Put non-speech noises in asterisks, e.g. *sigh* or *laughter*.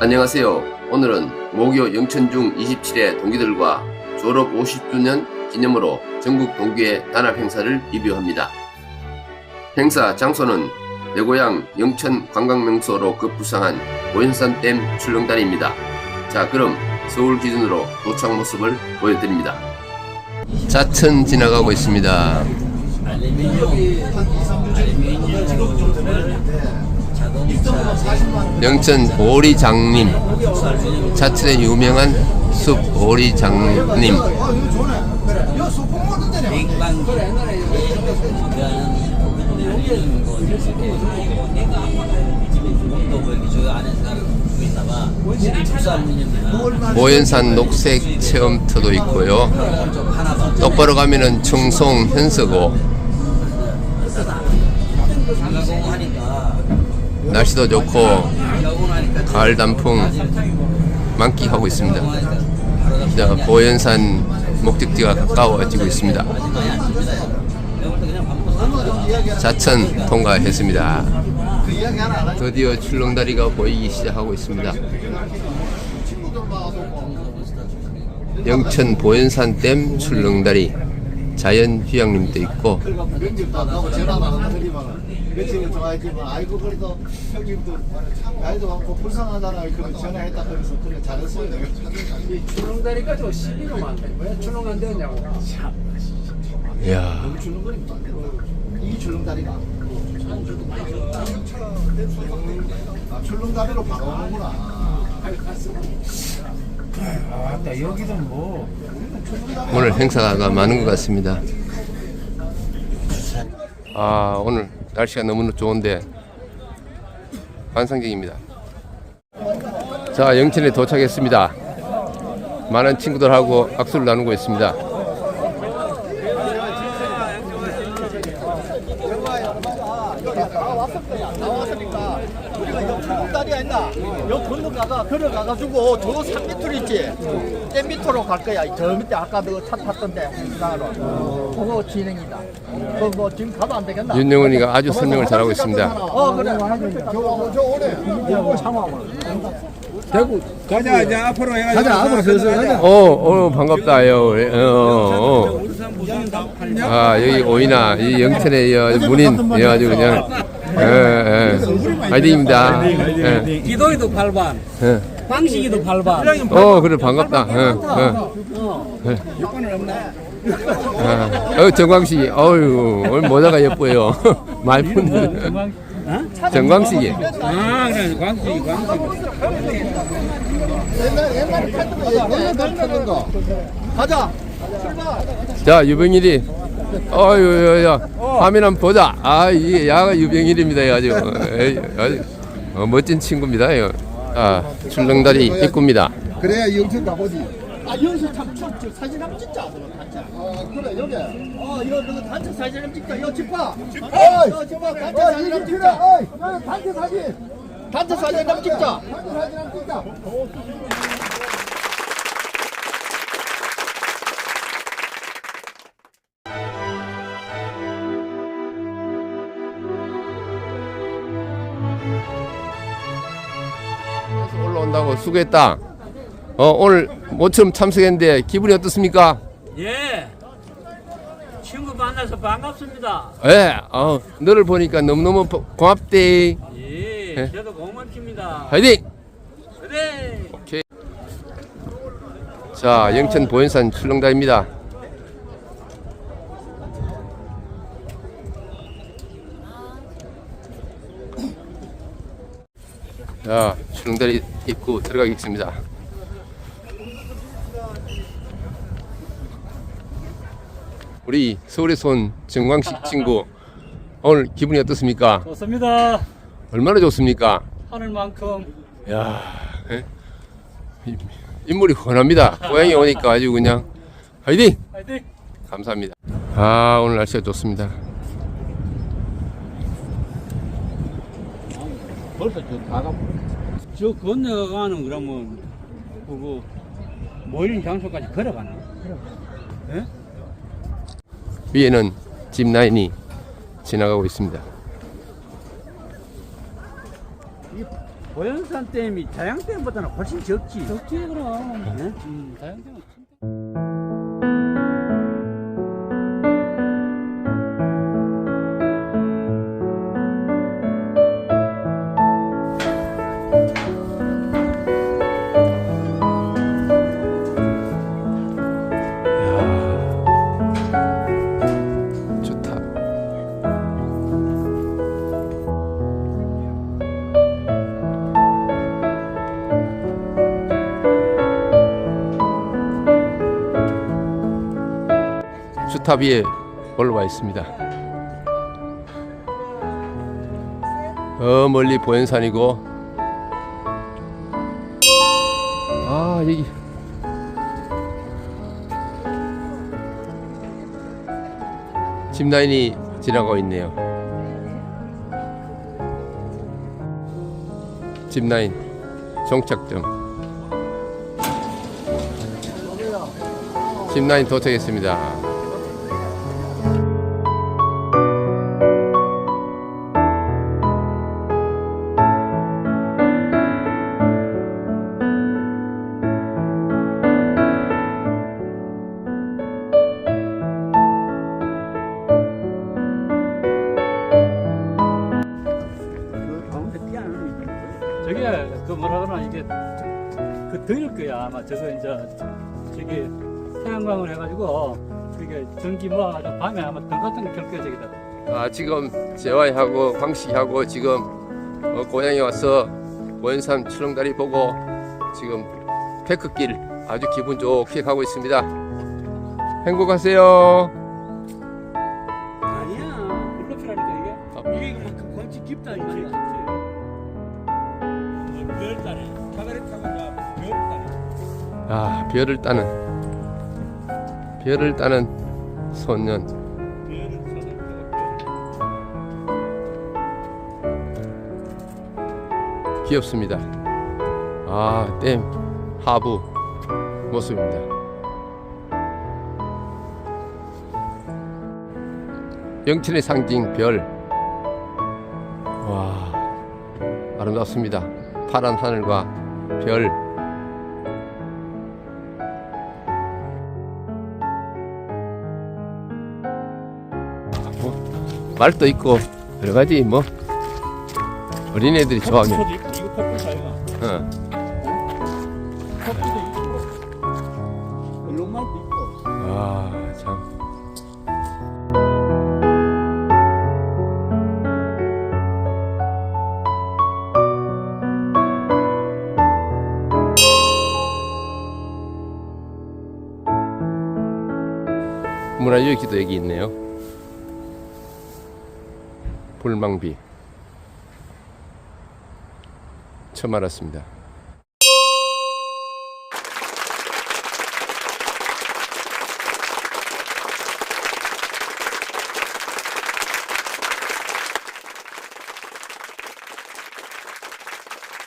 안녕하세요. 오늘은 모교 영천중 27회 동기들과 졸업 50주년 기념으로 전국 동기회 단합 행사를 리뷰합니다. 행사 장소는 내 고향 영천 관광명소로 급부상한 오연산댐 출렁다리입니다. 자, 그럼 서울 기준으로 도착 모습을 보여드립니다. 자천 지나가고 있습니다. 영천 오리장님. 자천의 유명한 숲 오리장님. 모연산 녹색 체험터도 있고요. 똑바로 가면은 청송 현서고 날씨도 좋고 가을 단풍 만끽하고 있습니다. 자, 보현산 목적지가 가까워지고 있습니다. 자천 통과했습니다. 드디어 출렁다리가 보이기 시작하고 있습니다. 영천 보현산 댐 출렁다리 자연 휴양림도 있고 면집도 안 나고 전화도 안 드리면 며칠은 좋아했지만 아이고 그래도 형님도 나이도 많고 불쌍하잖아 그래 전화했다 그래서 그래 잘했어요 이 출렁다리까지 12로 만든 거야? 출렁 안 되냐고. 이야 주는 거니까 이 줄름다리가 아 줄름다리로 바로 오는구나 아, 맞다. 여기도 뭐. 오늘 행사가 많은 것 같습니다. 아 오늘 날씨가 너무 좋은데 환상적입니다. 자 영천에 도착했습니다. 많은 친구들하고 악수를 나누고 있습니다. 나왔으니까 우리가 여 줄름다리 아니나 여 건너가가 걸어가가지고 저 산 밑으로 있지 댐 밑으로 갈 거야 저 밑에 아까 너차 탔던데 나로 그거 진행이다 그뭐 지금 가도 안 되겠나? 윤영은이가 아주 설명을 잘하고 있습니다. 어 그래 저, 저 오래 대구. 가자, 이제 앞으로 해가지고. 가자, 앞으로 슬슬 가자. 어, 어 반갑다. 요. 어, 어. 아 여기 오이나 이 영천의 여, 문인 예, 아주 그냥 예, 예. 화이팅입니다. 예, 기도이도 발반, 예. 방식이도 발반. 어 그래 반갑다. 예, 예. 아, 어, 정광식이, 어유 오늘 모자가 예뻐요. *laughs* 말푼 정광식이. 아, 그래, 광식이, 광식. 옛날 옛날에 탔던 거 옛날에 탔던 거 가자 자, 유병일이, 어유, 야, 화면 한번 보자. 아, 이게 야가 유병일입니다. 아주, 어, 멋진 친구입니다. 이거. 아, 출렁다리 입구입니다. 그래야 영천 가보지. 아 여기서 참저 사진 한번 찍자. 그럼 단체 아 그래 여기. 어 이거 너 단체 사진 한번 찍자. 이거 집봐 어 집봐 단체 사진 한번 찍자. 어 단체 사진. 단체 사진 한번 찍자. 단체 사진 한번 찍자 올라온다고 수고했다. 어, 오늘 모처럼 참석했는데 기분이 어떻습니까? 예. 친구 만나서 반갑습니다. 예, 어, 너를 보니까 너무너무 고- 고맙대. 예, 예. 저도 고맙습니다. 화이팅! 그래. 오케이. 자, 영천 보현산 출렁다입니다. 자, 출렁다리 입구 들어가겠습니다. 우리 서울에서 온 정광식 친구 오늘 기분이 어떻습니까? 좋습니다. 얼마나 좋습니까? 하늘만큼. 야, 예? 이- 인물이 훤합니다. 고향에 오니까 아주 그냥 화이팅! 화이팅! 감사합니다. 아, 오늘 날씨가 좋습니다. 벌써 저 다가. 저 건너가는 그러면 그거 모이는 장소까지 걸어가나? 예? 위에는 집 라인이 지나가고 있습니다. 고연산 댐이 자양댐보다는 훨씬 적지. 적지 그럼. 네? 음, 큰 주탑 위에 올라와 있습니다. 어 멀리 보현산이고 아 여기 짚라인이 지나가고 있네요. 짚라인 종착점. 짚라인 도착했습니다. 저게 그 뭐라 그러나 이게 그덜 거야 아마 저거 이제 저기 태양광을 해가지고 이게 전기 모아가지고 밤에 아마 등 같은 거야 저기다. 아 지금 재화하고 황씨하고 지금 어, 고향에 와서 원산 출렁다리 보고 지금 태크길 아주 기분 좋게 가고 있습니다. 행복하세요. 아니야 블루피라니까 이게 아. 이게 그만큼 건치 깊다 이게 별 따네 카메라 타고 이제 별따네 아 별을 따는 별을 따는 소년. 귀엽습니다. 아, 댐 하부 모습입니다. 영천의 상징 별. 와, 아름답습니다. 파란 하늘과 별. 뭐, 말도 있고 여러 가지 뭐. 어린애들이 좋아하는 이거 사이가. 어. 커피도 있고 있고. 아, 문화유기도 여기 있네요. 불망비. 처음 알았습니다.